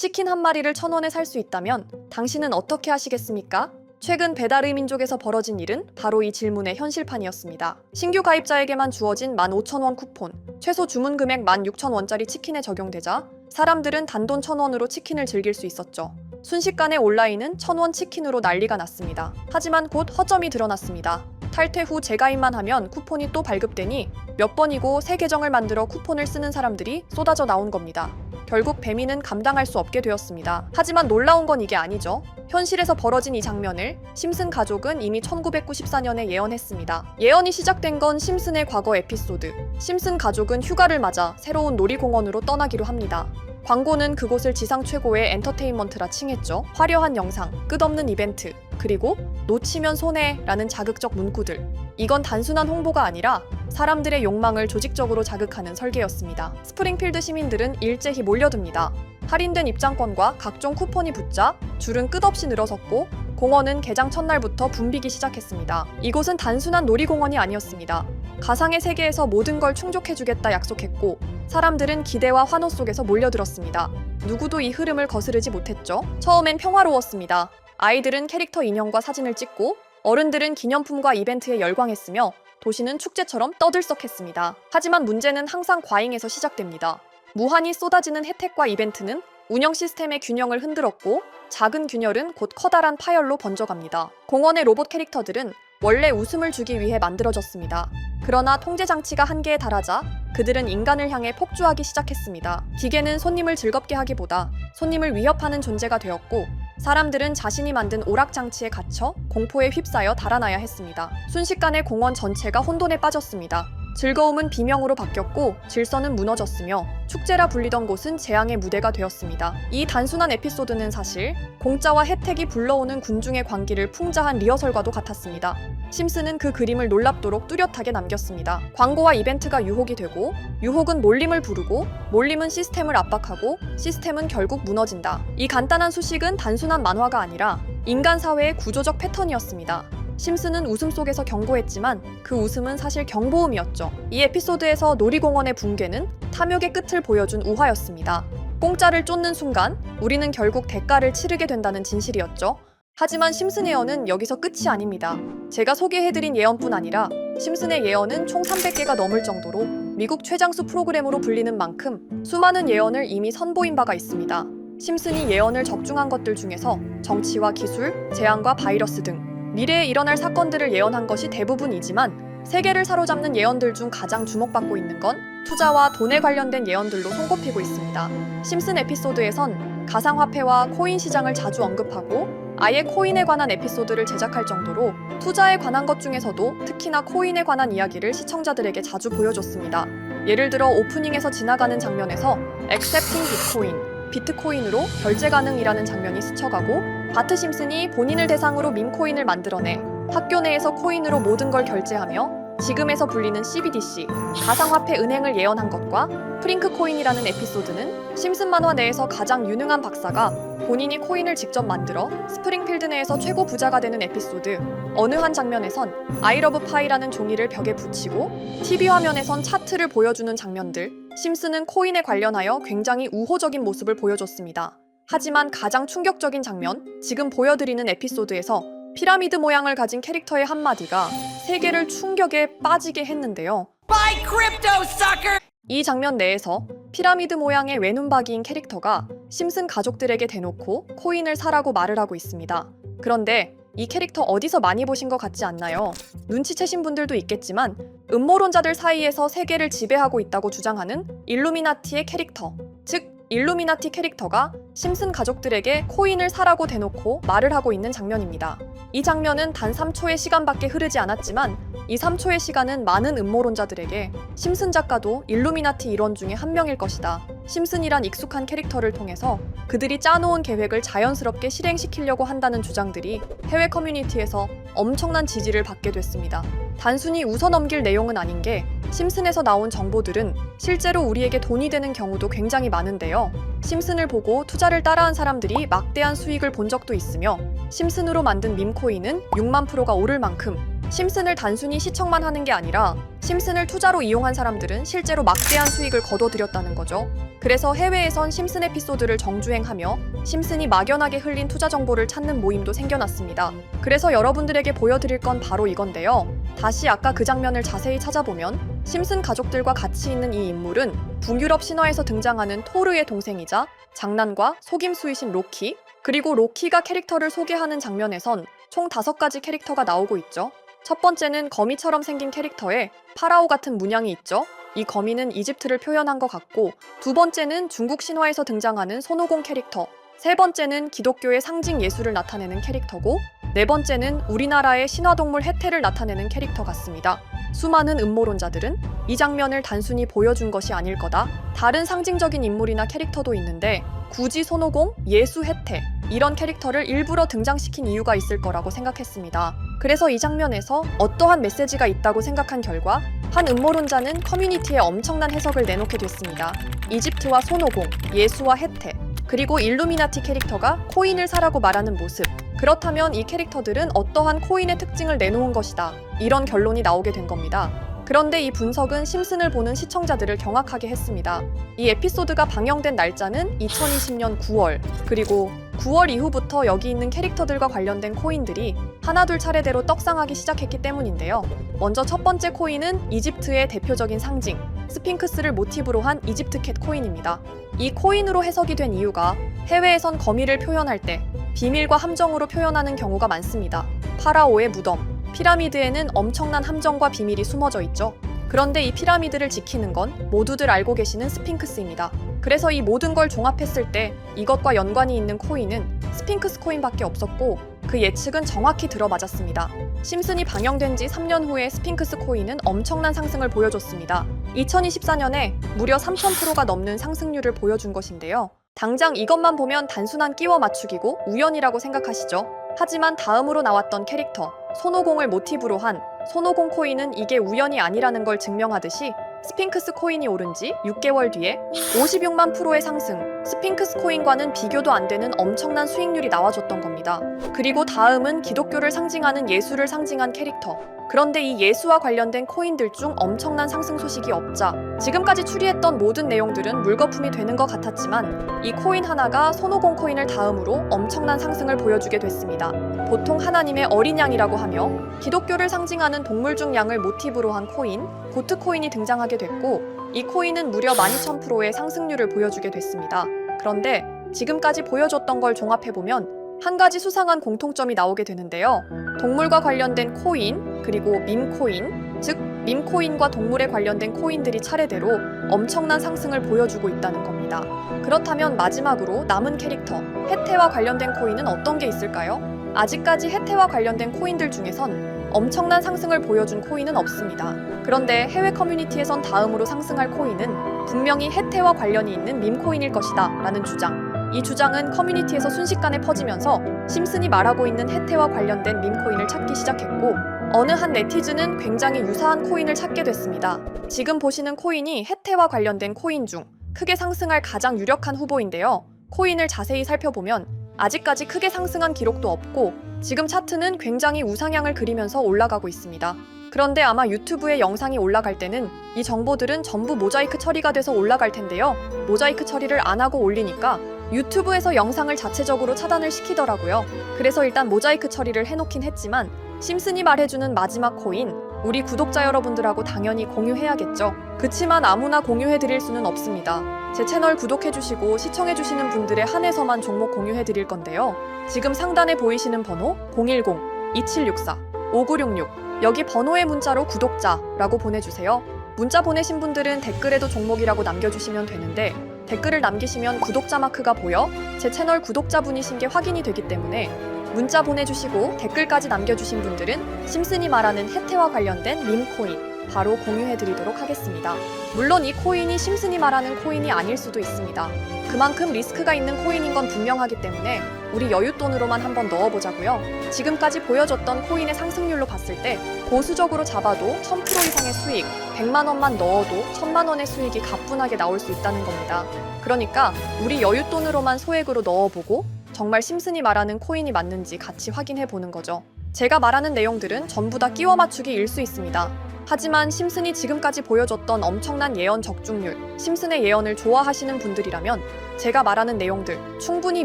치킨 한 마리를 천 원에 살 수 있다면 당신은 어떻게 하시겠습니까? 최근 배달의 민족에서 벌어진 일은 바로 이 질문의 현실판이었습니다. 신규 가입자에게만 주어진 15,000원 쿠폰, 최소 주문 금액 16,000원짜리 치킨에 적용되자 사람들은 단돈 1,000원으로 치킨을 즐길 수 있었죠. 순식간에 온라인은 1,000원 치킨으로 난리가 났습니다. 하지만 곧 허점이 드러났습니다. 탈퇴 후 재가입만 하면 쿠폰이 또 발급되니 몇 번이고 새 계정을 만들어 쿠폰을 쓰는 사람들이 쏟아져 나온 겁니다. 결국 배민은 감당할 수 없게 되었습니다. 하지만 놀라운 건 이게 아니죠. 현실에서 벌어진 이 장면을 심슨 가족은 이미 1994년에 예언했습니다. 예언이 시작된 건 심슨의 과거 에피소드. 심슨 가족은 휴가를 맞아 새로운 놀이공원으로 떠나기로 합니다. 광고는 그곳을 지상 최고의 엔터테인먼트라 칭했죠. 화려한 영상, 끝없는 이벤트, 그리고 놓치면 손해라는 자극적 문구들. 이건 단순한 홍보가 아니라 사람들의 욕망을 조직적으로 자극하는 설계였습니다. 스프링필드 시민들은 일제히 몰려듭니다. 할인된 입장권과 각종 쿠폰이 붙자 줄은 끝없이 늘어섰고 공원은 개장 첫날부터 붐비기 시작했습니다. 이곳은 단순한 놀이공원이 아니었습니다. 가상의 세계에서 모든 걸 충족해주겠다 약속했고 사람들은 기대와 환호 속에서 몰려들었습니다. 누구도 이 흐름을 거스르지 못했죠. 처음엔 평화로웠습니다. 아이들은 캐릭터 인형과 사진을 찍고 어른들은 기념품과 이벤트에 열광했으며 도시는 축제처럼 떠들썩했습니다. 하지만 문제는 항상 과잉에서 시작됩니다. 무한히 쏟아지는 혜택과 이벤트는 운영 시스템의 균형을 흔들었고 작은 균열은 곧 커다란 파열로 번져갑니다. 공원의 로봇 캐릭터들은 원래 웃음을 주기 위해 만들어졌습니다. 그러나 통제 장치가 한계에 달하자 그들은 인간을 향해 폭주하기 시작했습니다. 기계는 손님을 즐겁게 하기보다 손님을 위협하는 존재가 되었고 사람들은 자신이 만든 오락 장치에 갇혀 공포에 휩싸여 달아나야 했습니다. 순식간에 공원 전체가 혼돈에 빠졌습니다. 즐거움은 비명으로 바뀌었고 질서는 무너졌으며 축제라 불리던 곳은 재앙의 무대가 되었습니다. 이 단순한 에피소드는 사실 공짜와 혜택이 불러오는 군중의 광기를 풍자한 리허설과도 같았습니다. 심슨은 그 그림을 놀랍도록 뚜렷하게 남겼습니다. 광고와 이벤트가 유혹이 되고 유혹은 몰림을 부르고 몰림은 시스템을 압박하고 시스템은 결국 무너진다. 이 간단한 수식은 단순한 만화가 아니라 인간 사회의 구조적 패턴이었습니다. 심슨은 웃음 속에서 경고했지만 그 웃음은 사실 경보음이었죠. 이 에피소드에서 놀이공원의 붕괴는 탐욕의 끝을 보여준 우화였습니다. 공짜를 쫓는 순간 우리는 결국 대가를 치르게 된다는 진실이었죠. 하지만 심슨의 예언은 여기서 끝이 아닙니다. 제가 소개해드린 예언뿐 아니라 심슨의 예언은 총 300개가 넘을 정도로 미국 최장수 프로그램으로 불리는 만큼 수많은 예언을 이미 선보인 바가 있습니다. 심슨이 예언을 적중한 것들 중에서 정치와 기술, 재앙과 바이러스 등 미래에 일어날 사건들을 예언한 것이 대부분이지만 세계를 사로잡는 예언들 중 가장 주목받고 있는 건 투자와 돈에 관련된 예언들로 손꼽히고 있습니다. 심슨 에피소드에선 가상화폐와 코인 시장을 자주 언급하고 아예 코인에 관한 에피소드를 제작할 정도로 투자에 관한 것 중에서도 특히나 코인에 관한 이야기를 시청자들에게 자주 보여줬습니다. 예를 들어 오프닝에서 지나가는 장면에서 accepting 비트코인, 비트코인으로 결제 가능이라는 장면이 스쳐가고 바트 심슨이 본인을 대상으로 밈코인을 만들어내 학교 내에서 코인으로 모든 걸 결제하며 지금에서 불리는 CBDC, 가상화폐 은행을 예언한 것과 프링크 코인이라는 에피소드는 심슨 만화 내에서 가장 유능한 박사가 본인이 코인을 직접 만들어 스프링필드 내에서 최고 부자가 되는 에피소드. 어느 한 장면에선 아이러브 파이라는 종이를 벽에 붙이고 TV 화면에선 차트를 보여주는 장면들 심슨은 코인에 관련하여 굉장히 우호적인 모습을 보여줬습니다. 하지만 가장 충격적인 장면, 지금 보여드리는 에피소드에서 피라미드 모양을 가진 캐릭터의 한마디가 세계를 충격에 빠지게 했는데요. Buy crypto, sucker! 이 장면 내에서 피라미드 모양의 외눈박이인 캐릭터가 심슨 가족들에게 대놓고 코인을 사라고 말을 하고 있습니다. 그런데 이 캐릭터 어디서 많이 보신 것 같지 않나요? 눈치채신 분들도 있겠지만 음모론자들 사이에서 세계를 지배하고 있다고 주장하는 일루미나티의 캐릭터, 즉 일루미나티 캐릭터가 심슨 가족들에게 코인을 사라고 대놓고 말을 하고 있는 장면입니다. 이 장면은 단 3초의 시간밖에 흐르지 않았지만 이 3초의 시간은 많은 음모론자들에게 심슨 작가도 일루미나티 일원 중에 한 명일 것이다. 심슨이란 익숙한 캐릭터를 통해서 그들이 짜놓은 계획을 자연스럽게 실행시키려고 한다는 주장들이 해외 커뮤니티에서 엄청난 지지를 받게 됐습니다. 단순히 웃어넘길 내용은 아닌 게 심슨에서 나온 정보들은 실제로 우리에게 돈이 되는 경우도 굉장히 많은데요. 심슨을 보고 투자를 따라한 사람들이 막대한 수익을 본 적도 있으며 심슨으로 만든 밈코인은 6만 프로가 오를 만큼 심슨을 단순히 시청만 하는 게 아니라 심슨을 투자로 이용한 사람들은 실제로 막대한 수익을 거둬들였다는 거죠. 그래서 해외에선 심슨 에피소드를 정주행하며 심슨이 막연하게 흘린 투자 정보를 찾는 모임도 생겨났습니다. 그래서 여러분들에게 보여드릴 건 바로 이건데요. 다시 아까 그 장면을 자세히 찾아보면 심슨 가족들과 같이 있는 이 인물은 북유럽 신화에서 등장하는 토르의 동생이자 장난과 속임수이신 로키, 그리고 로키가 캐릭터를 소개하는 장면에선 총 다섯 가지 캐릭터가 나오고 있죠. 첫 번째는 거미처럼 생긴 캐릭터에 파라오 같은 문양이 있죠. 이 거미는 이집트를 표현한 것 같고, 두 번째는 중국 신화에서 등장하는 손오공 캐릭터, 세 번째는 기독교의 상징 예술을 나타내는 캐릭터고, 네 번째는 우리나라의 신화동물 해태를 나타내는 캐릭터 같습니다. 수많은 음모론자들은 이 장면을 단순히 보여준 것이 아닐 거다. 다른 상징적인 인물이나 캐릭터도 있는데 굳이 손오공, 예수 해태 이런 캐릭터를 일부러 등장시킨 이유가 있을 거라고 생각했습니다. 그래서 이 장면에서 어떠한 메시지가 있다고 생각한 결과 한 음모론자는 커뮤니티에 엄청난 해석을 내놓게 됐습니다. 이집트와 손오공, 예수와 해태, 그리고 일루미나티 캐릭터가 코인을 사라고 말하는 모습. 그렇다면 이 캐릭터들은 어떠한 코인의 특징을 내놓은 것이다. 이런 결론이 나오게 된 겁니다. 그런데 이 분석은 심슨을 보는 시청자들을 경악하게 했습니다. 이 에피소드가 방영된 날짜는 2020년 9월, 그리고 9월 이후부터 여기 있는 캐릭터들과 관련된 코인들이 하나둘 차례대로 떡상하기 시작했기 때문인데요. 먼저 첫 번째 코인은 이집트의 대표적인 상징, 스핑크스를 모티브로 한 이집트 캣 코인입니다. 이 코인으로 해석이 된 이유가 해외에선 거미를 표현할 때 비밀과 함정으로 표현하는 경우가 많습니다. 파라오의 무덤, 피라미드에는 엄청난 함정과 비밀이 숨어져 있죠. 그런데 이 피라미드를 지키는 건 모두들 알고 계시는 스핑크스입니다. 그래서 이 모든 걸 종합했을 때 이것과 연관이 있는 코인은 스핑크스 코인밖에 없었고 그 예측은 정확히 들어맞았습니다. 심슨이 방영된 지 3년 후에 스핑크스 코인은 엄청난 상승을 보여줬습니다. 2024년에 무려 3,000%가 넘는 상승률을 보여준 것인데요. 당장 이것만 보면 단순한 끼워 맞추기고 우연이라고 생각하시죠? 하지만 다음으로 나왔던 캐릭터, 손오공을 모티브로 한 손오공 코인은 이게 우연이 아니라는 걸 증명하듯이 스핑크스 코인이 오른 지 6개월 뒤에 56만 프로의 상승, 스핑크스 코인과는 비교도 안 되는 엄청난 수익률이 나와줬던 겁니다. 그리고 다음은 기독교를 상징하는 예수를 상징한 캐릭터. 그런데 이 예수와 관련된 코인들 중 엄청난 상승 소식이 없자 지금까지 추리했던 모든 내용들은 물거품이 되는 것 같았지만 이 코인 하나가 손오공 코인을 다음으로 엄청난 상승을 보여주게 됐습니다. 보통 하나님의 어린 양이라고 하며 기독교를 상징하는 동물 중 양을 모티브로 한 코인, 고트 코인이 등장하게 됐고 이 코인은 무려 12,000%의 상승률을 보여주게 됐습니다. 그런데 지금까지 보여줬던 걸 종합해보면 한 가지 수상한 공통점이 나오게 되는데요. 동물과 관련된 코인, 그리고 밈코인, 즉 밈코인과 동물에 관련된 코인들이 차례대로 엄청난 상승을 보여주고 있다는 겁니다. 그렇다면 마지막으로 남은 캐릭터, 해태와 관련된 코인은 어떤 게 있을까요? 아직까지 해태와 관련된 코인들 중에선 엄청난 상승을 보여준 코인은 없습니다. 그런데 해외 커뮤니티에선 다음으로 상승할 코인은 분명히 해태와 관련이 있는 밈코인일 것이다 라는 주장. 이 주장은 커뮤니티에서 순식간에 퍼지면서 심슨이 말하고 있는 해태와 관련된 밈코인을 찾기 시작했고 어느 한 네티즌은 굉장히 유사한 코인을 찾게 됐습니다. 지금 보시는 코인이 해태와 관련된 코인 중 크게 상승할 가장 유력한 후보인데요. 코인을 자세히 살펴보면 아직까지 크게 상승한 기록도 없고 지금 차트는 굉장히 우상향을 그리면서 올라가고 있습니다. 그런데 아마 유튜브에 영상이 올라갈 때는 이 정보들은 전부 모자이크 처리가 돼서 올라갈 텐데요. 모자이크 처리를 안 하고 올리니까 유튜브에서 영상을 자체적으로 차단을 시키더라고요. 그래서 일단 모자이크 처리를 해놓긴 했지만 심슨이 말해주는 마지막 코인 우리 구독자 여러분들하고 당연히 공유해야겠죠. 그치만 아무나 공유해드릴 수는 없습니다. 제 채널 구독해주시고 시청해주시는 분들에 한해서만 종목 공유해드릴 건데요. 지금 상단에 보이시는 번호 010-2764-5966 여기 번호의 문자로 구독자라고 보내주세요. 문자 보내신 분들은 댓글에도 종목이라고 남겨주시면 되는데 댓글을 남기시면 구독자 마크가 보여 제 채널 구독자분이신 게 확인이 되기 때문에 문자 보내주시고 댓글까지 남겨주신 분들은 심슨이 말하는 혜태와 관련된 밈코인 바로 공유해드리도록 하겠습니다. 물론 이 코인이 심슨이 말하는 코인이 아닐 수도 있습니다. 그만큼 리스크가 있는 코인인 건 분명하기 때문에 우리 여윳돈으로만 한번 넣어보자고요. 지금까지 보여줬던 코인의 상승률로 봤을 때 보수적으로 잡아도 1000% 이상의 수익, 100만 원만 넣어도 1000만 원의 수익이 가뿐하게 나올 수 있다는 겁니다. 그러니까 우리 여윳돈으로만 소액으로 넣어보고 정말 심슨이 말하는 코인이 맞는지 같이 확인해 보는 거죠. 제가 말하는 내용들은 전부 다 끼워 맞추기일 수 있습니다. 하지만 심슨이 지금까지 보여줬던 엄청난 예언 적중률, 심슨의 예언을 좋아하시는 분들이라면 제가 말하는 내용들 충분히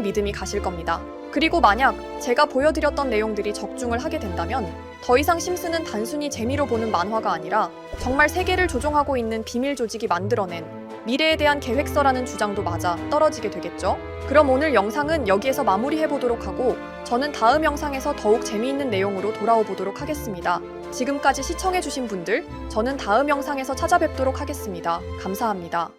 믿음이 가실 겁니다. 그리고 만약 제가 보여드렸던 내용들이 적중을 하게 된다면 더 이상 심슨은 단순히 재미로 보는 만화가 아니라 정말 세계를 조종하고 있는 비밀 조직이 만들어낸 미래에 대한 계획서라는 주장도 맞아 떨어지게 되겠죠? 그럼 오늘 영상은 여기에서 마무리해 보도록 하고 저는 다음 영상에서 더욱 재미있는 내용으로 돌아오 보도록 하겠습니다. 지금까지 시청해주신 분들, 저는 다음 영상에서 찾아뵙도록 하겠습니다. 감사합니다.